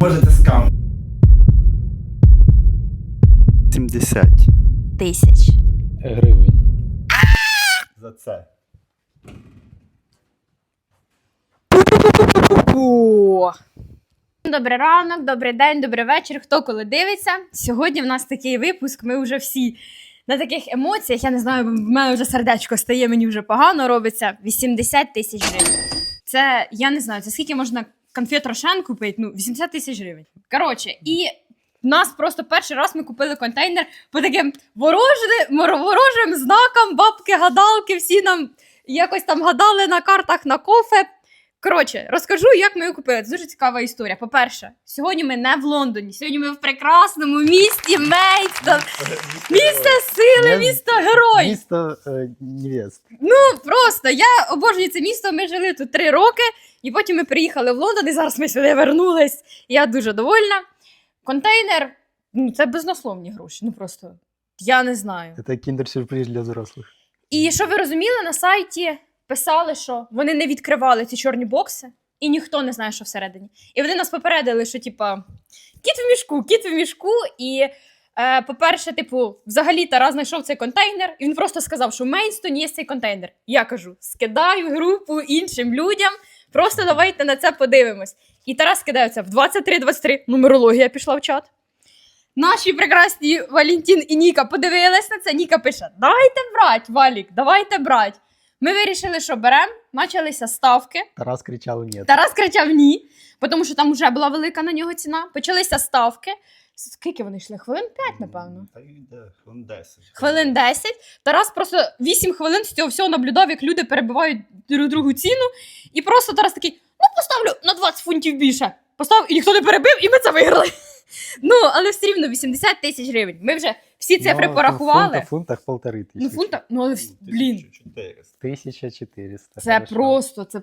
Може це скам. 70 Тисяч. Гривень. за це. О! Добрий ранок, добрий день, добрий вечір. Хто коли дивиться? Сьогодні в нас такий випуск. Ми вже всі на таких емоціях. Я не знаю, в мене вже сердечко стає, мені вже погано робиться. 80 тисяч гривень. Це я не знаю, це скільки можна конфет Рошен купити? Ну, 80 тисяч гривень. Коротше, і нас просто перший раз ми купили контейнер по таким ворожим, ворожим знакам, бабки, гадалки, всі нам якось там гадали на картах на кофе. Коротше, розкажу, як ми його купили. Це дуже цікава історія. По-перше, сьогодні ми не в Лондоні, сьогодні ми в прекрасному місті Мейстон. Місто сили, місто герой. Місто е, невест. Ну просто я обожнюю це місто. Ми жили тут три роки, і потім ми приїхали в Лондон, і зараз ми сюди вернулись. Я дуже довольна. Контейнер, ну це безнословні гроші. Ну просто я не знаю. Це кіндер-сюрприз для взрослих. І що ви розуміли, на сайті писали, що вони не відкривали ці чорні бокси, і ніхто не знає, що всередині. І вони нас попередили, що типа кіт в мішку, кіт в мішку. І, е, по-перше, типу, взагалі Тарас знайшов цей контейнер, і він просто сказав, що в Мейнстоні є цей контейнер. Я кажу: скидаю групу іншим людям. Просто давайте на це подивимось. І Тарас кидається в 23-23. Нумерологія пішла в чат. Наші прекрасні Валентин і Ніка подивились на це. Ніка пише: Давайте брать, Валік, давайте брать. Ми вирішили, що беремо, почалися ставки. Тарас кричав ні. Тарас кричав ні, тому що там вже була велика на нього ціна. Почалися ставки. Скільки вони йшли? Хвилин 5, напевно. Та йде, хвилин 10. Хвилин 10. Тарас просто 8 хвилин з цього всього наблюдав, як люди перебивають друг другу ціну. І просто Тарас такий: ну поставлю на 20 фунтів більше. Поставив, і ніхто не перебив, і ми це виграли. Ну, але все рівно 80 тисяч гривень. Ми вже всі цифри Ну, порахували. В фунтах полтори тисячі. Ну, фунта, ну але блін, 1400. 1400. це хорошо. просто. Це...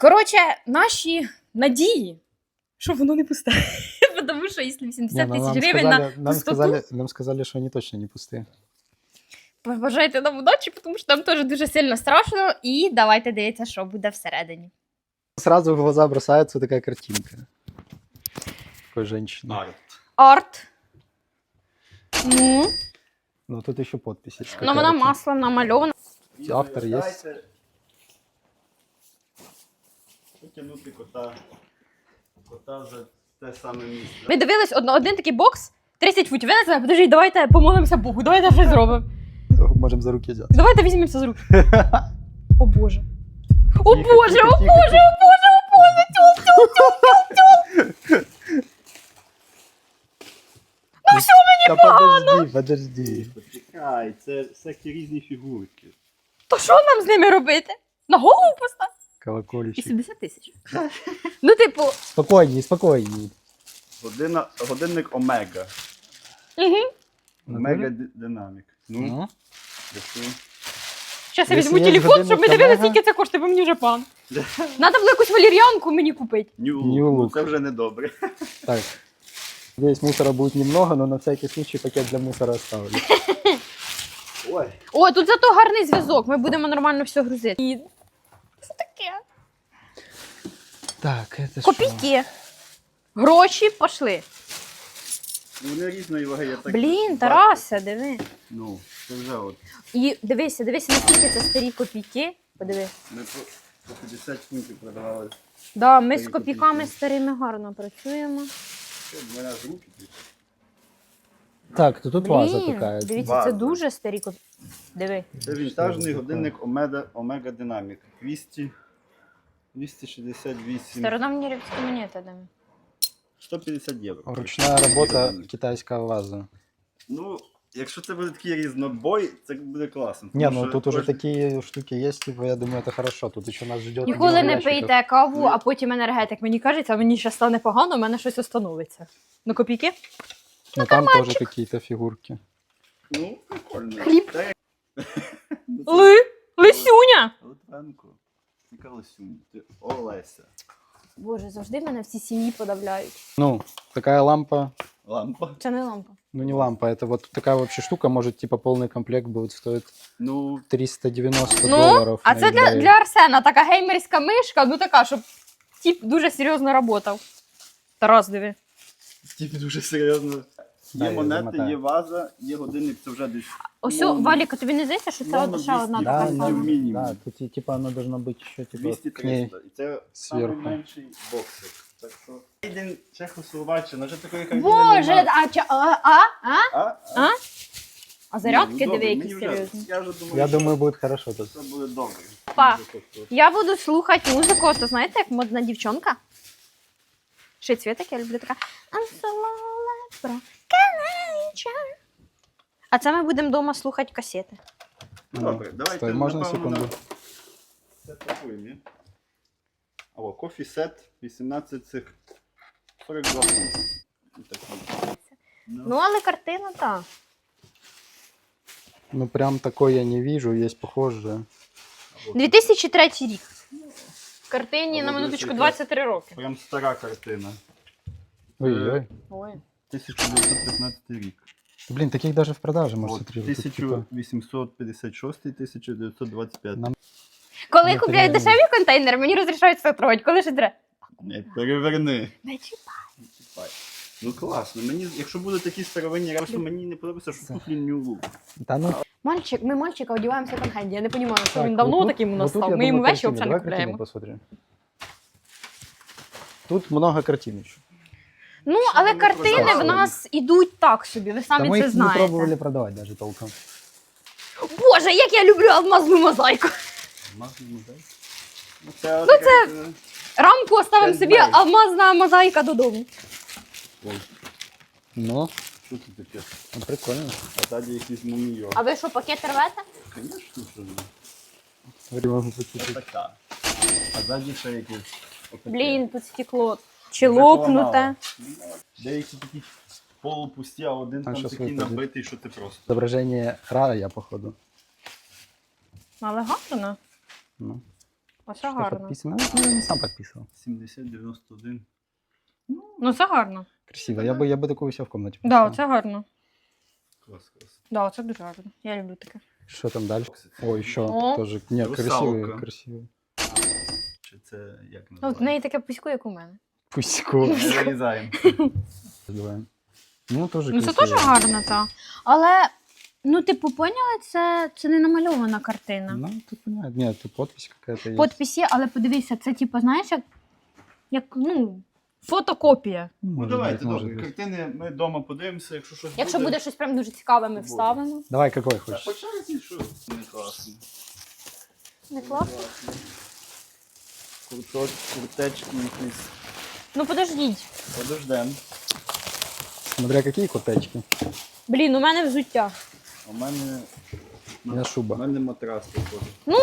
Коротше, наші надії, що воно не пусте. Тому що якщо 80 Не, ну, тисяч гривень сказали, на нам пустоту, сказали, нам сказали, що вони точно не пусті. побажайте нам удачі, тому що там теж дуже сильно страшно. І давайте дивитися, що буде всередині. Сразу в глаза бросается такая картинка. Такой женщины. Арт. Арт. Ну, Ну, тут еще подписи. ну вона маслом намальована. Автор є? Потягнути кота. Кота за те саме місце. Ми дивились одно- один такий бокс, 30 футів. Я не знаю, подожди, давайте помолимося Богу, давайте щось зробимо. Можем за руки взяти. Давайте візьмемося з рук. О Боже. О Боже, о Боже, о Боже, о Боже, тьол, тьол, тьол, тьол, Ну все, мені Подожди, подожди. Почекай, це всякі різні фігурки. То що нам з ними робити? На голову постав? Колокольчик. 70 тисяч. Ну, типу, Спокойней, спокойней. Година, годинник Омега. угу. Омега ди- динамік. Ну, Ну. Зараз я Якщо візьму є телефон, годинник щоб ми дивилися, Омега. скільки це коштує, бо мені вже пан. Надо було якусь валір'янку мені купити. Look. Ну. Це вже не добре. так. Здесь мусора будет немного, но на всякий случай пакет для мусора оставлю. Ой. О, тут зато гарний зв'язок, ми будемо нормально все грузити. І... Що таке? Так, это что? Копійки. Гроші пішли. Вони різної ваги, я так. Блін. Тараса, диви. Ну, це вже от. І дивися, дивися, наскільки це старі копійки. Подиви. Ми по, по 50 фунтів продавали. Да, ми з копійками копійки. старими гарно працюємо. Руки. Так, то тут ваза Блін, такая. дивіться, Ваза. це дуже старі копійки. Диви. Це вінтажний годинник Омега, Омега Динамік. 200, 268, Стародавні рівські монети. диви. 150 євро. Ручна робота китайська ваза. Ну, якщо це буде такий різнобой, це буде класно. Не, тому ну тут уже такие штуки есть, типа, я думаю, это хорошо. Тут еще нас ждет. Ніколи не пийте каву, Ну. а потім енергетик. Мені кажеться, мені ще стане погано, у мене щось остановиться. Ну, копійки? Ну там тоже какие-то фигурки. Ну, прикольно. Хліб. Ну, це Ли! Лисюня! Литвенко. Яка Лисюня? Ти Олеся. Боже, завжди мене всі сім'ї подавляють. Ну, такая лампа, Лампа. Це не лампа. ну не лампа, это вот такая вообще штука, может, типа полный комплект будет стоить Ну, 390 Ну, долларов. а на це для, eBay. для Арсена така геймерська мишка, ну така, щоб тип дуже серйозно працював. Тарас, диви. Тіп дуже серйозно. Да, Є я монети, замотаю. є ваза, є годинник, це вже десь. Ось, Мовно. Валіка, тобі не здається, що це Мовно ще одна 200. така Да, сама? ну, мінімум. да, тут и, типа оно должно быть еще типа 200 к ней. 300. І це зверху. найменший боксик. Так що. Чехословаччина, вже такої країни Боже, а, а, а, а? А? А? А зарядки Ну, диви, які серйозні. Я вже думаю, Я що думаю, будет хорошо тут. це буде добре. Па. Я буду слухати музику, то знаєте, як модна дівчонка? Ще цвіт я люблю така. I'm so lonely, bro. Can А це ми будемо вдома слухати касети. Добре, давайте. Стой, можно напевно, секунду? на- Це пакуємо. ні? Алло, кофі сет 18 цих 42 фунти. Ну, але картина так. Ну прям такой я не вижу, есть похожее. 2003 рік. Картині на минуточку 23. 23 роки. Прям стара картина. Ой-ой. Ой. 1915 рік. Блин, таких даже в продаже, может, От, смотри. тут, типа, 1856 1925. Нам- Коли купляють це дешеві контейнери, мені розрішають це трогати. Коли ж треба. Не, переверни. Не чіпай. Чіпай. Ну класно. Мені, якщо будуть такі старовинні речі, мені не подобається, що туфлі Look. Да ну, Мальчик, ми мальчика одягаємо в секонд-хенді. Я не розумію, що так, він давно тут- таким у нас став. Ми йому вещі взагалі не купляємо. посмотрим. Тут много картин еще. Ну, Що але ми картини в продавали? нас ідуть так собі, ви Да самі мы це их не знаєте. пробовали продавать даже толком. Боже, як я люблю алмазну мозаїку. Ну, це, ну, це- Рамку оставимо Це собі, знаю. алмазна мозаїка додому. Ну, Що це таке? ну, прикольно. А ззаді якийсь мумійо. А ви що, пакет рвете? Звісно, що ні. Це така. А ззаді ще отаке. Блін, тут стекло. Чи лопнуте. Деякі такі полупусті, а один А там такий слухай, набитий, що ти просто. Изображение рая, походу. Але гарно. Ну, Оце что гарно. подписано? Ну, я не сам подписывал. 70-91. Ну, це гарно. Красиво. Я бы, я бы такую себя в комнате Да, поставил. це гарно. Клас, клас. Да, це дуже гарно. Я люблю таке. Что там дальше? О, еще О. тоже. Нет, Русалка. красивые, красивые. Чи це як Ну, от в називається? неї таке пусько, як у мене. Пусько. Не вирізаємо. Называем. Ну, тоже Ну, це красиво. теж гарно, так. Але, ну, типу, поняли, це, це не намальована картина. Ну, тут понятно. Нет, тут подпись какая-то есть. Подпис є, але подивися, це типу, знаєш, як, як ну, фотокопія. Ну, Ну давайте, добре. Картини ми вдома подивимося, якщо щось Якщо буде щось прям дуже цікаве, ми вставимо. Давай, какой Так, хочешь? по що не класно. Не класно? Курточ, куртечки якісь. Ну подождіть. Подождем. Смотря какие куртечки. Блін, у мене взуття. У мене. У меня У шуба. мене матрас також. Ну,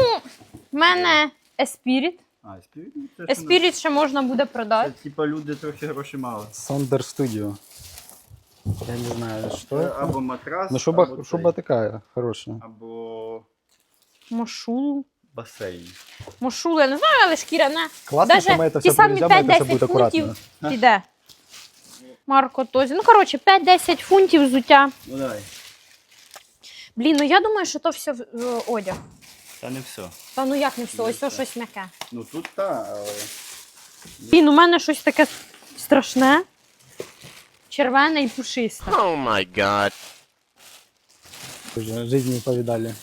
в мене Еспіріт. А, Esprit? Ну, це ж Еспіріт ще можна буде не- продати. Це типа люди трохи грошей мали. Сандер Studio. Я не знаю, что Це это. або матрас, Ну, шуба, або, шуба цей, такая, хорошая. або Мошулу. басейн. Мошулу, я не знаю, але шкіряне. Классно, Даже что мы это ті все самі привезем, и это все 5-10 будет аккуратно. фунтів піде. Марко Тозі. Ну, коротше, 5-10 фунтів взуття. Ну давай. Блін, ну я думаю, що то все е, одяг. Та не все. Та ну як не все, ось то щось м'яке. Ну тут та, але. Блін, у мене щось таке страшне. Червоне і пушисте. Oh my god. Уже жизни не повидали.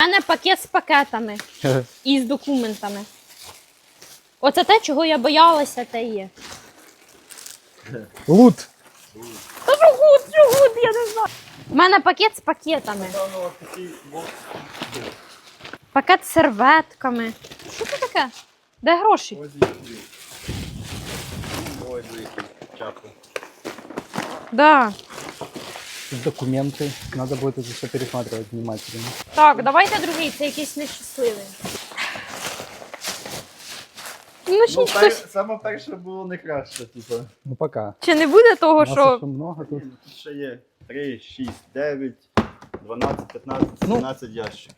У мене пакет з пакетами і з документами. Оце те, чого я боялася, те є. Лут! Та що гуд, що гуд, я не знаю. У мене пакет з пакетами. Пакет з серветками. Що це таке? Де гроші? Да. Документы. Надо будет это все пересматривать внимательно. Так, давайте другий, це якийсь нещасливий. Ну, Ну, чи, пер... хтось... саме перше було не краще, типу. Ну пока. чи не буде того, У нас що. еще много тут. Ні, ну, Тут ще є 3, 6, 9, 12, 15, Ну, 17 ящиків.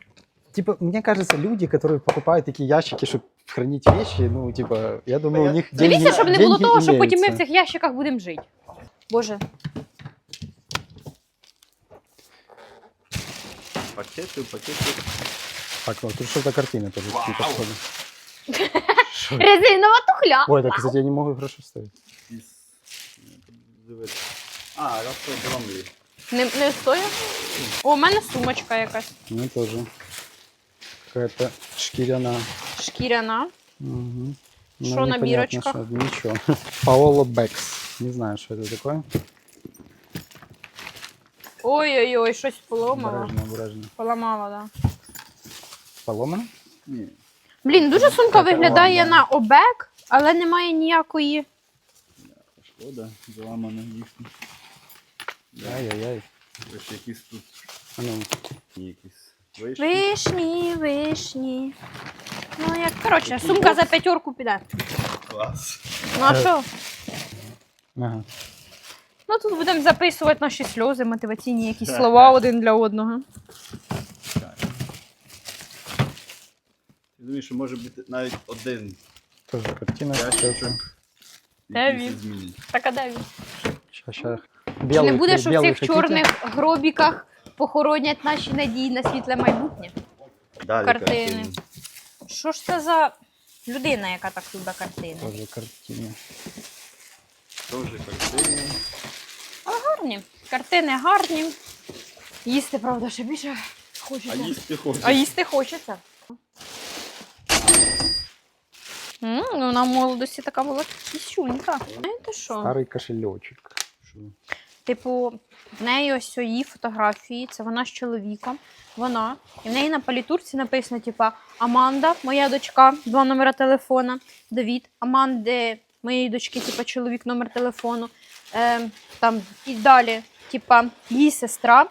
Типа, мне кажется, люди, которые покупают такие ящики, чтобы хранить вещи, ну, типа, я думаю, Я- у них деньги Дивіться, щоб не було деньги того, що потім ми в имеются. цих ящиках будемо жити. Боже, Пакети, пакети. Так, вот тут что-то картины тоже Вау. какие-то входят. Шо? резинова тухля. Ой, так, кстати, я не могу хорошо ставить. Із... дивитися. А, розподромлі. Не, не стоїть? О, у мене сумочка якась Ну, тоже. Какая-то шкиряна. шкіряна. Угу. Шо на бирочках? Ничего. Paolo Бекс. Не знаю, что это такое. Ой-ой-ой, щось поломала. Обережно, обережно. Поламала, да. Поломано? Ні. Блін, дуже сумка виглядає на обек, але немає ніякої. Шкода, заламана їхня. Ай-яй-яй. Ось якісь тут А ну, якісь вишні. Вишні, вишні. Ну, як, коротше, сумка за п'ятерку піде. Клас. Ну а що? ага. Ну тут будемо записувати наші сльози, мотиваційні якісь слова один для одного. Так. Я думаю, що може бути навіть один Тоже картина. ящичок. Де який він? все змінить. Так, а де він? Ща, ща. Чи не буде, хлеб- що в цих хотите? чорних гробіках похоронять наші надії на світле майбутнє? Далі Картини. картини. Що ж це за людина, яка так любить картини? Тоже картина. Тоже картини. Гарні. Картини гарні. Їсти, правда, ще більше А хочеться. їсти хочеш. А їсти хочеться. М, ну, Вона в молодості така була кисюнька. Знаєте що? Старый кошелечек. Що? Типу, в неї ось її фотографії, це вона з чоловіком. Вона. І в неї на палітурці написано: типа Аманда, моя дочка, два номера телефона. Давід, Аманди, моєї дочки, типа чоловік, номер телефону. Е, там і далі, типа, її сестра,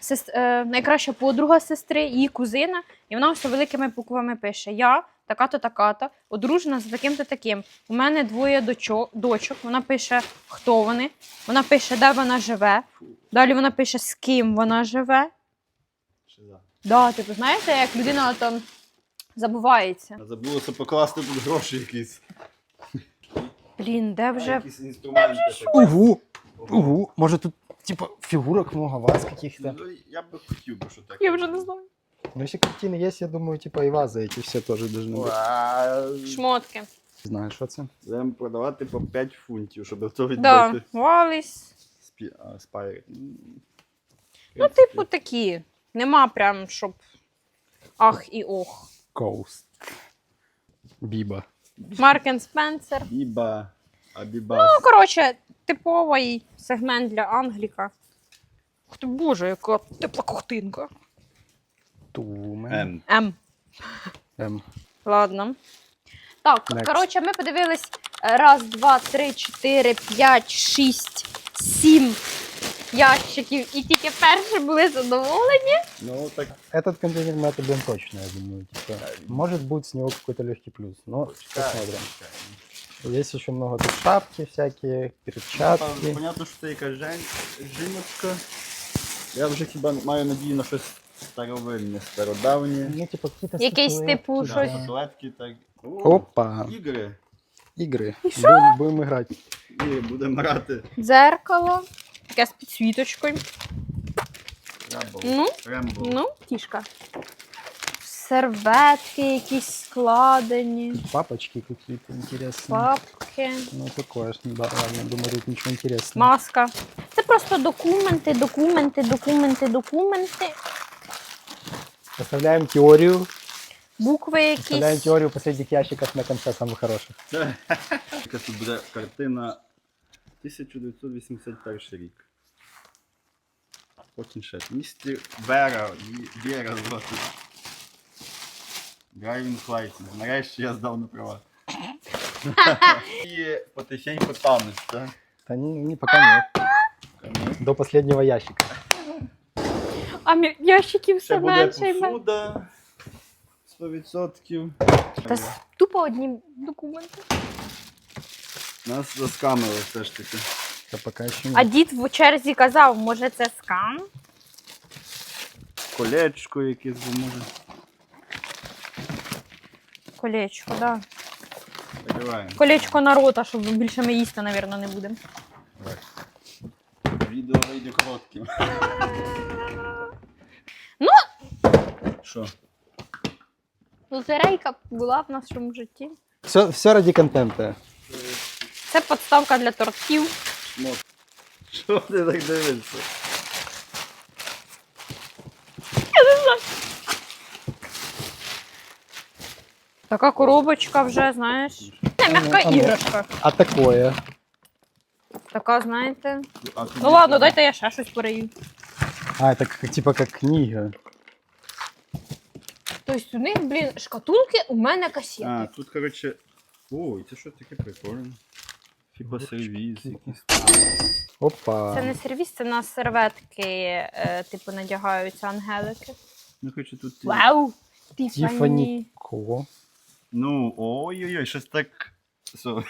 сес- е, найкраща подруга сестри, її кузина. І вона все великими буквами пише: Я така-то, така-то, одружена за таким-то таким. У мене двоє дочок, дочок. Вона пише, хто вони. Вона пише, де вона живе. Далі вона пише, з ким вона живе. Да, типу, знаєте, як людина там забувається. Забулося покласти тут гроші якісь. Блін, де вже. Якісь інструменти. Угу. Угу. Может тут типа фигурок много, ваз каких-то. Ну, я би хотів би, що так. Я вже не знаю. Но если картины есть, я думаю, типа и вазы эти все тоже должны быть. Вау. Шмотки. Знаешь, что это? Будемо продавати по 5 фунтів, щоб то Да, відбити. Валіс. Спі... А, спайр. Ну, типу, такі. Нема прям, щоб ах і ох. Коуст. Биба. Маркен Спенсер. Біба. Абібас. Ну, коротше, типовий сегмент для Англіка. Ух ти, боже, яка тепла кохтинка. Тумен. М. М. М. Ладно. Так, Next. коротше, ми подивились е, раз, два, три, чотири, п'ять, шість, сім ящиків, і тільки перші були задоволені. Ну, так Этот контейнер мы отобьем точно, я думаю. Типа, может будет с него какой-то легкий плюс. Но посмотрим. Есть еще много тут шапки всякие, перчатки. Понятно, що це якась жен... жіночка. Я вже хіба маю надію на щось старовинне, стародавнє. Ну, типа какие-то Якийсь статуэтки, типу да. щось. Статуетки, так. О, Опа, Ігри. игры. И шо? Будем, будем играть. І будемо грати. Дзеркало, таке з підсвіточкою. Рембо. Ну, Рембо. ну, кішка. Серветки якісь складені, Папочки какие-то интересные. папки, Ну, такое ж, да, ладно, думаю, тут ничего интересного. маска. Це просто документи, документи, документи, документи, Оставляем теорию. букви Оставляем якісь. теорию последних ящиков на конце самых хороших. Яка тут буде картина 1981 рік. Потім ще. Містер Вера, Ві- Вера звати. Драйвінг лайсенс. Нарешті я здав на права. І потихеньку танець, так? Да не, не, пока нет. До последнего ящика. А ящиків Ще все буде менше. і менше. посуда. 100%. Та с- тупо одні документи. Нас заскамили все ж таки. Да пока еще А дід в черзі казав, може це скам? Колечко якесь, бо може. Колечко, да. Закриваємо. Колечко народа, щоб більше ми їсти, мабуть, не будемо. Відео вийде коротким. Ну? Що? Лотерейка була в нашому житті. Все, все ради контента. Це подставка для тортів. Шмот. Що ти так дивишся? Така коробочка вже, знаєш. М'яка Ну, а ну. іграшка. А такое? Така, знаєте. Ну ладно, дайте я ще щось порию. А, это как, типа как книга. Тобто у них, блін, шкатулки, у мене касети. А, тут, коротше. Ой, це що таке прикольно. Фіба сервіз якийсь. Опа. Це не сервіс, це на серветки, е, типу, надягаються ангелики. Ну, коротше, тут. Вау! Тіфані. Ко. Ну, ой-ой-ой, щось так. Со.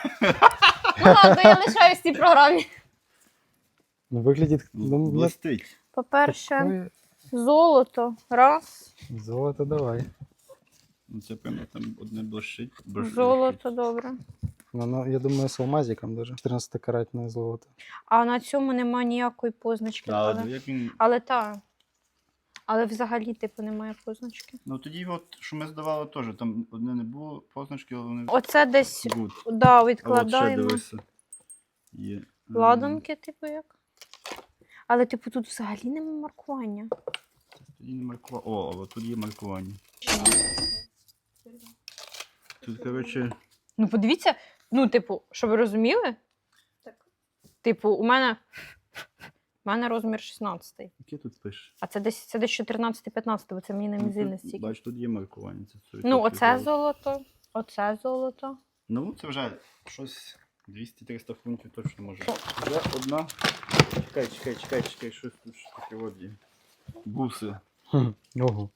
Ну ладно, я лишаюсь в цій програмі. Ну, выглядит... Ну, мне Блистить. По-перше, такое... золото. Раз. Золото давай. Ну, це прямо там одне блищить. блищить. Золото, добре. Ну, я думаю, с алмазиком даже. 14-каратное золото. А на цьому немає ніякої позначки. Але Але, ну, як він. але так. Але взагалі, типу, немає позначки. Ну тоді, от, що ми здавали теж, там одне не було позначки, але вони Оце десь good. да, А от ще відкладаємо. дивися. Є. м, Ладанки, типу, як. Але, типу, тут взагалі немає маркування. Тоді не маркування. О, але тут є маркування. Тут, коротше, Ну, подивіться, ну, типу, щоб ви розуміли? Так. Типу, у мене. У мене розмір 16. яке тут пише? А це десь це десь 14-15, бо це мені на Ну, стільки. Бач, тут є маркування. Це все Ну, оце золото. золото, оце золото. Ну, це вже щось 200-300 фунтів точно може. Вже одна. Чекай, чекай, чекай, чекай, щось тут що таке от є. Буси. Ого.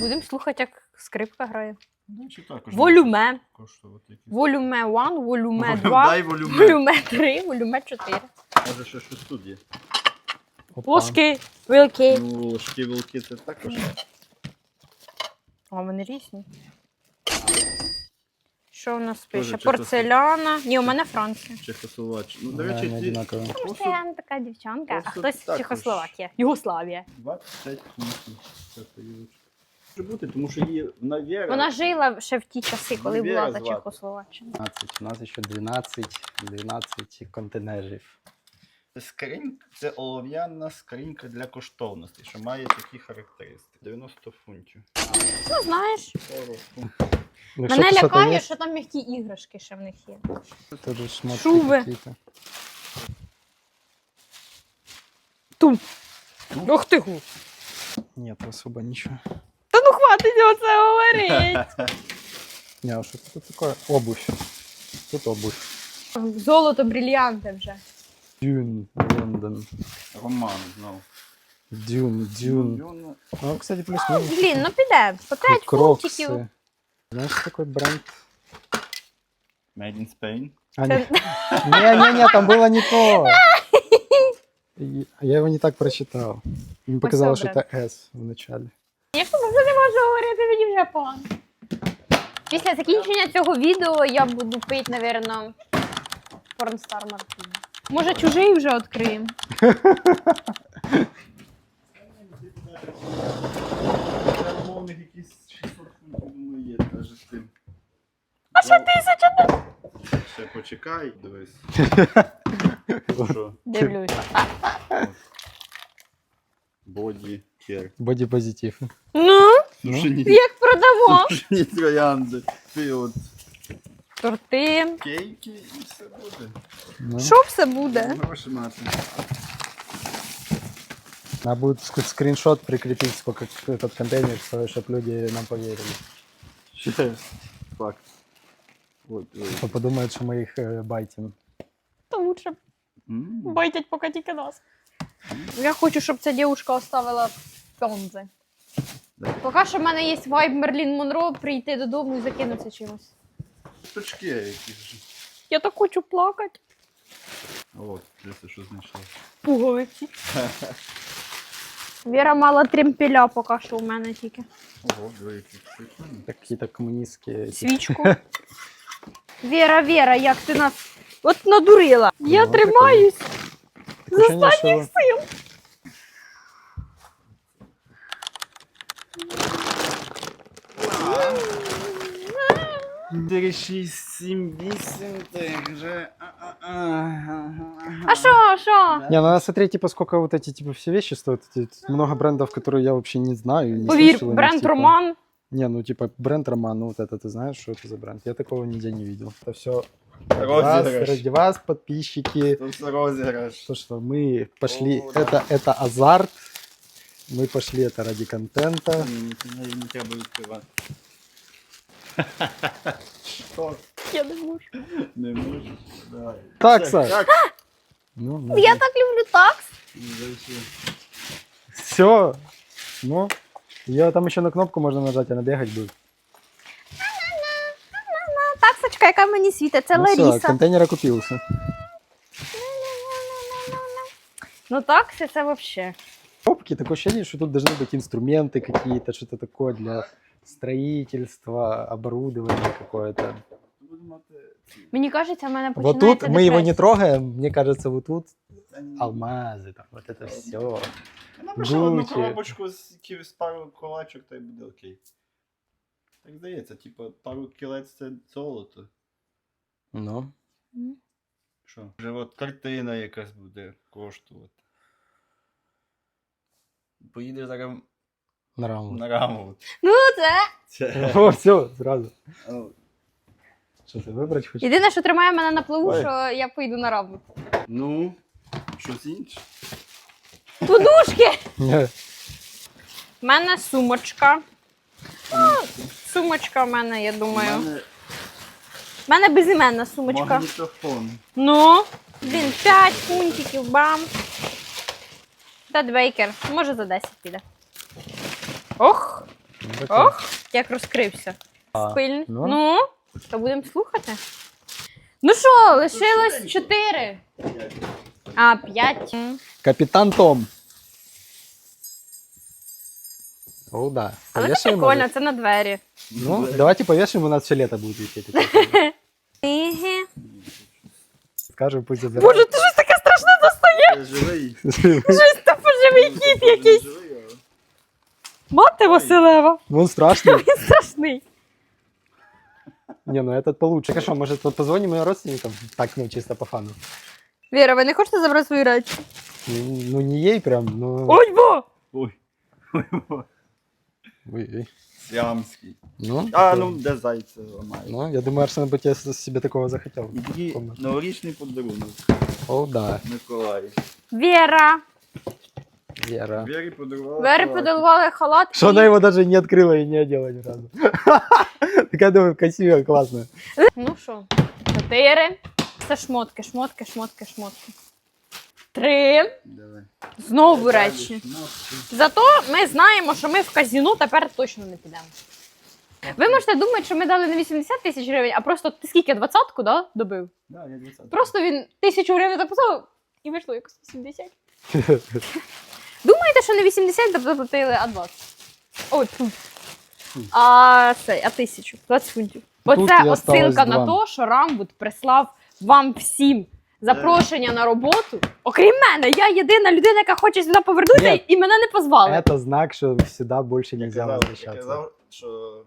Будемо слухати, як скрипка грає. Ну, чи також. Волюме. Коштувати якісь. Волюме 1, волюме Волю- 2, Дай волюме. волюме 3, волюме 4. Може ще щось тут є. Опа. Ложки, вилки. Ну, ложки, вилки це також. А вони різні. Що в нас Тоже пише? Чехослов- Порцеляна. Ні, у мене Франція. Чехословаччина. Ну, до Да, речі, одинаковые. Тому що я не така дівчанка, а Просто хтось також. Чехословакія. Югославія. 25 фунтів. Це поїдуть. Може бути, тому що її на Вера. Вона жила ще в ті часи, коли Віра була за звати. Чехословаччина. 12. У нас еще 12, 12 контейнерів. Це скринька, це олов'яна скринька для коштовностей, що має такі характеристики. 90 фунтів. Ну, знаєш, 40 фунтів. Ну, мене лякає, есть. що там м'які іграшки ще в них є. Тут шмотки Шубы. какие-то. Тум. Ох ти гу. Нет, особо ничего. Та ну хватить оце говорить. Не, а что тут такое? Обувь. Тут обувь. Золото, брильянти вже. Дюн, Лондон. Роман знову. Дюн, Дюн. Ну, кстати, плюс-минус. Блін, ну піде. По 5 фунтиків. Кроксы. Знаешь, такой бренд? Made in Spain. А, не- Не-не-не, там было не то. И- Я его не так прочитал. Мне показалось, что это S в начале. Я ж вже не можу говорити, мені вже погано. Після закінчення цього відео я буду пити, напевно, порнстар Мартін. Може, чужий вже відкриємо? Це умовних якісь 600 фунтів, думаю, є, навіть з тим. А ще тисяча? Ще почекай, дивись. Що? Дивлюсь. Боді, кер. Бодипозитив. Ну, Сушені, як продамо. сушені троянди. Ти от Торти. кейки і все буде. Ну, Що все буде? Гроші мати. Надо будет ск- скриншот прикрепить, сколько этот контейнер стоит, чтобы люди нам поверили. Факт. От, ой. То подумают, что мы их э, байтим. То лучше М. байтять поки тільки нас. Я хочу, щоб ця дівчинка оставила пензи. Да. Поки що в мене є вайб Мерлін Монро прийти додому і закинутися чимось. Штучки якісь. Я так хочу плакати. От, дивіться, що знайшла. Пуговиці. Віра мала тремпіля поки що у мене тільки. Ого, диви, які прикольні. Какие-то коммунистские... Свічку. Віра, Віра, як ти нас от надурила. Я Ну, тримаюсь. з останніх Сил. 4, 6, 7, 8, ти вже. А що, що? Не, ну надо смотреть, типа, сколько вот эти, типа, все вещи стоят. Эти- Много брендов, которые я вообще не знаю. Не Повір, слышал о них, бренд типа. Роман. Не, ну, типа, бренд Роман, ну, вот это ты знаешь, что это за бренд? Я такого нигде не видел. Это все Розыгрыш. ради вас, подписчики. Тут розіграш. То, что мы пошли, О, да. это, это азарт. Мы пошли это ради контента. Ні, ні, не треба відкривати. Що? Я не можу. Не можеш? Давай. Такса. Все, Так. Ну, ну, Я так люблю такс. Все. Ну, я там еще на кнопку можно нажать, она бегать будет. Таксочка, яка мені світить, це ну, все, Ларіса. контейнер окупился. Ну такси це взагалі. Кнопки, такое ощущение, что тут должны быть инструменты какие-то, что-то такое для строительства, оборудования какое-то. Буду мати ці. Мені кажеться, в мене Вот починається тут мы его не депресія. трогаем, мне кажется, вот тут Та ні. алмазы, там, вот это все. Напиши одну Гучі. коробочку з якимось пару колачок, та й буде окей. Так здається, типу, пару кілець це золото. Ну, Що? Вже от картина якась буде коштувати. Поїдеш зараз на раму. на раму. Ну це. Це. О, все, сразу. Ну, Что ты выбрать хочешь? Єдине, що тримає мене на плаву, Ой. що я поїду на роботу. Ну, щось інше. Подушки! У мене сумочка. Ну, Сумочка в мене, я У думаю. мене У мене безіменна сумочка. магнітофон. Ну, він 5 фунтиків, бам. Тед Бейкер. Може за 10 піде. Ох, ох, як розкрився. А, ну. Ну, то будемо слухати. Ну що, лишилось 4. А, 5. Капитан Том. О, да. Але це Повешаем прикольно, це на двері. Ну, давайте повешаем, у нас все лето будет висеть. Книги. Скажем, пусть забирают. Боже, ти щось таке страшне достає. Живий. Щось там живий кіт якийсь. Живий, але- Мати Василева. Он страшный. Він страшний. Не, ну этот получше. Хорошо, может, вот позвоним ее родственникам? Так, ну, чисто по фану. Віра, ви не хочете забрати свої речі? Ну, ну, не ей прям, но... Ой, бо! Ой. Ой, ой. Ой-ой. Сіамський. Ну, А, то- ну де зайця ламає. Ну, я думаю, Арсен бы тебе с- себе такого захотел. І такий Комнату. новорічний подарунок О, да, Миколай. Віра. Вера. Вері подарувала. Вері халат. подарували халат. Что і- она его даже не открыла и не одела ни разу. Такая, думаю, красивая, классная. Ну що, чотири. Це шмотки, шмотки, шмотки, шмотки. Три. Давай. Знову речі. шмотки. Зато ми знаємо, що ми в казіно тепер точно не підемо. Ви можете думати, що ми дали не 80 тисяч гривень, а просто ти скільки двадцятку да, добив? Да, я 20. Просто він тисячу гривень записав і вийшло якось 80. Думаєте, що не 80 заплатили, а 20? Ой, фу. А цей, а тисячу, 20 фунтів. Тут Оце і осталось отсилка на два. те, що Рамбут прислав вам всім запрошення на роботу. Окрім мене, я єдина людина, яка хоче сюди повернутися, Ні. і мене не позвали. Это знак, что сюда больше Я нельзя казав, я возвращаться. казав, що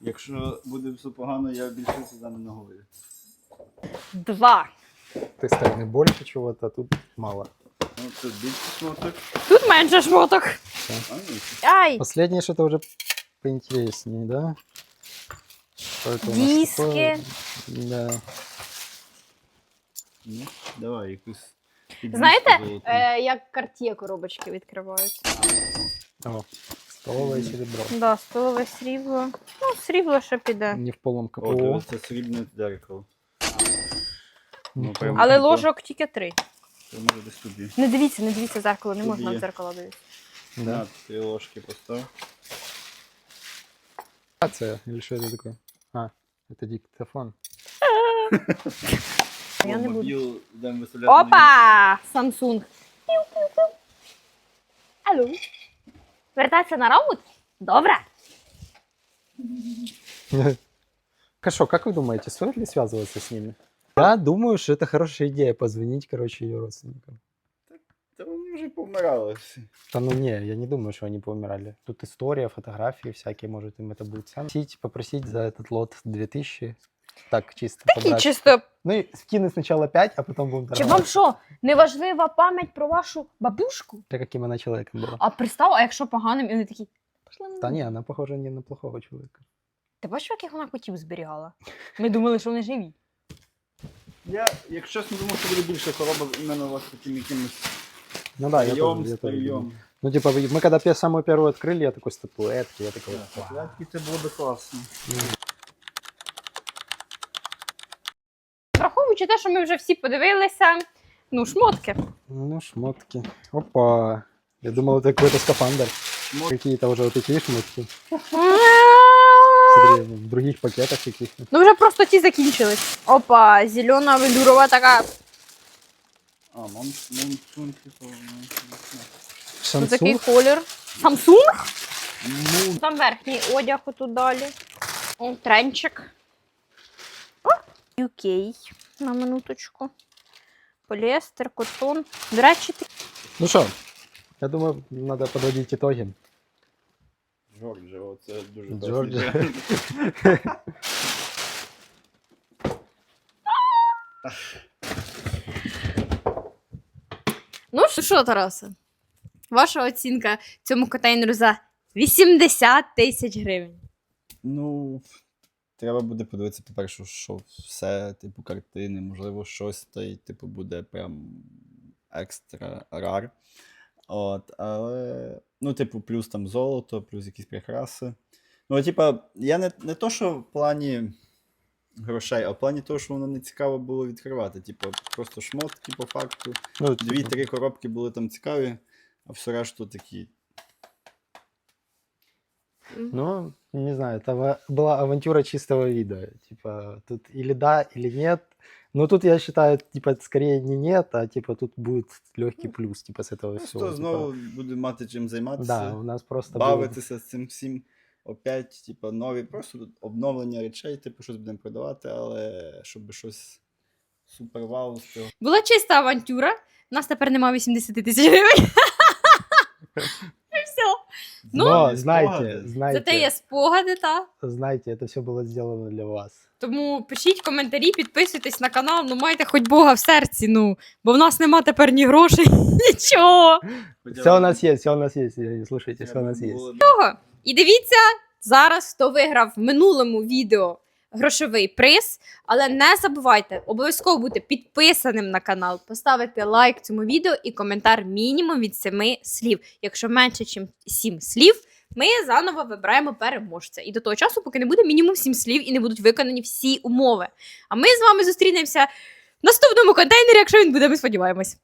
якщо буде все погано, я більше сюди не наговорю. Два. С той стороны больше чего-то, а тут мало. Ну, це більше шмоток. Тут менше шмоток. А, ні. Ай, Последнее что-то уже поинтереснее, да? Что это у нас Диски. такое? Да. Ну, давай, якусь. підвіску знаєте, золоту. е, як картє коробочки відкриваються? О, столовое серебро. Да, столове срібло. Ну, срібло ще піде. Не в полном О, КПО. дивись, це срібне дзеркало. Ну, прям. Але ложок тільки три. Це може десь тобі. Не дивіться, не дивіться в зеркало, не Тобі можна є. в зеркало дивитися. Да. На, три ложки постав. Рация или что это такое? А, это диктофон. Я О, не буду. мобіл, йдемо виставляти на Опа! Samsung. Алло. Вертатися на роут? Добре. Хорошо, как вы думаете, стоит ли связываться с ними? Я думаю, что это хорошая идея позвонить, короче, ее родственникам. Та вони вже помирали всі. Да ну не, я не думаю, что они поумирали. Тут история, фотографии всякие, может им это будет сам. Просить, попросить за этот лот 2000. Так, чисто Такі побрать. чисто. Ну и скинуть сначала 5, а потом будем Чи торговать. вам що, неважлива пам'ять про вашу бабушку? Смотря каким она человеком была. А пристав, а якщо поганим, і вони такі. «Пішли на Да вулицю». не, она похожа не на плохого человека. Ти бачиш, яких вона котів зберігала? Ми думали, що вони живі. Я, якщо чесно, думав, що буде більше хвороба іменно от таким якимось Ну да, я тоже, прийом, я тоже думаю. прийом. Ну типа, мы когда пе- самую первую открыли, я такой статуэтки, я такой... «Вау». Таблетки це було би класно. Враховуючи те, що ми вже всі подивилися, ну, шмотки. Ну, шмотки. Опа. Я думал, это какой-то скафандр. Шмот- Какие-то уже вот такие шмотки. Смотри, в других пакетах каких-то. Ну, вже просто ті закінчились. Опа, зелена велюрова така. А, мон, монсун, типу, ну. Ну, такий Samsung. колір. Samsung? Ну, Там верхній одяг отут далі. О, тренчик. О, UK. На минуточку. Поліестер, котон. До речі, ти... Ну что, я думаю, надо подводить итоги. Джорджа, оце дуже Джорджа. Ну що, Тарасе? Ваша оцінка цьому контейнеру за 80 тисяч гривень. Ну, треба буде подивитися, по-перше, що все, типу, картини, можливо, щось та й, типу, буде прям екстра рар. От, але, ну, типу, плюс там золото, плюс якісь прикраси. Ну, типа, я не, не то, що в плані грошей, а в плані того, що воно не цікаво було відкривати. Типу, просто шмотки по факту. Ну, Дві-три коробки були там цікаві, а все решту такі. Ну, не знаю, это ава- была авантюра чистого вида. Типа, тут или да, или нет. Но тут я считаю, типа, скорее не нет, а типа тут будет легкий плюс, типа, с этого Просто всего. знову буде мати чим займатися. Да, у нас просто будет- бавитися з цим всім. Опять, типу, нові, просто тут обновлення речей, типу, щось будемо продавати, але щоб щось супер вау з цього. Була чиста авантюра. У нас тепер немає 80 тисяч гривень. І все. Ну, Но, Есть знаете, спогади. знаете, Зате є спогади, та. знаете, это все было сделано для вас. Тому пишіть коментарі, підписуйтесь на канал, ну майте хоч Бога в серці, ну, бо в нас нема тепер ні грошей, нічого. Все у нас есть, все у нас есть, э, слушайте, все у нас есть. Того. І дивіться зараз, хто виграв в минулому відео грошовий приз. Але не забувайте обов'язково бути підписаним на канал, поставити лайк цьому відео і коментар мінімум від 7 слів. Якщо менше, ніж 7 слів, ми заново вибираємо переможця. І до того часу, поки не буде мінімум 7 слів і не будуть виконані всі умови. А ми з вами зустрінемося в наступному контейнері, якщо він буде, ми сподіваємось.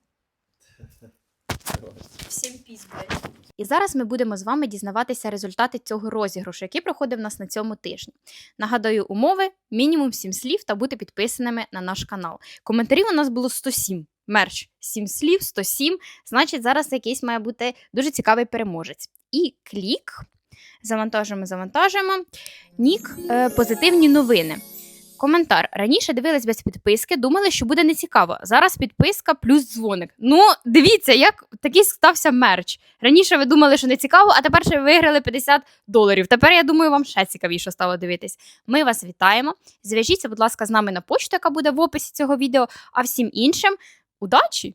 Всім блядь. І зараз ми будемо з вами дізнаватися результати цього розіграшу, який проходив нас на цьому тижні. Нагадаю, умови мінімум 7 слів та бути підписаними на наш канал. Коментарів у нас було 107. Мерч 7 слів, 107. Значить, зараз якийсь має бути дуже цікавий переможець. І клік. Завантажуємо, завантажуємо. Нік, е, позитивні новини. Коментар. Раніше дивились без підписки, думали, що буде нецікаво. Зараз підписка плюс дзвоник. Ну, дивіться, як такий стався мерч. Раніше ви думали, що не цікаво, а тепер ще ви виграли 50 доларів. Тепер я думаю, вам ще цікавіше стало дивитись. Ми вас вітаємо. Зв'яжіться, будь ласка, з нами на почту, яка буде в описі цього відео. А всім іншим удачі!